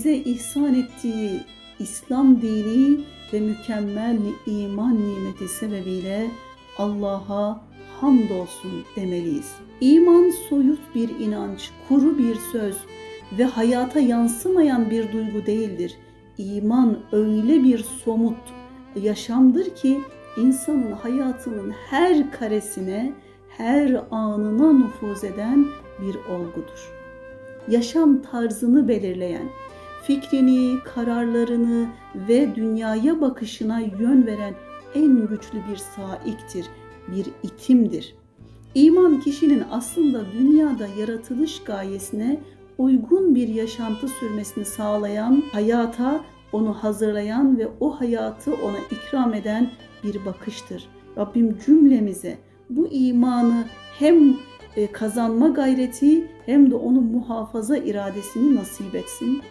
bize ihsan ettiği İslam dini ve mükemmel iman nimeti sebebiyle Allah'a hamdolsun demeliyiz. İman soyut bir inanç, kuru bir söz ve hayata yansımayan bir duygu değildir. İman öyle bir somut yaşamdır ki insanın hayatının her karesine, her anına nüfuz eden bir olgudur. Yaşam tarzını belirleyen, fikrini, kararlarını ve dünyaya bakışına yön veren en güçlü bir saiktir, bir itimdir. İman kişinin aslında dünyada yaratılış gayesine uygun bir yaşantı sürmesini sağlayan, hayata onu hazırlayan ve o hayatı ona ikram eden bir bakıştır. Rabbim cümlemize bu imanı hem e, kazanma gayreti hem de onu muhafaza iradesini nasip etsin.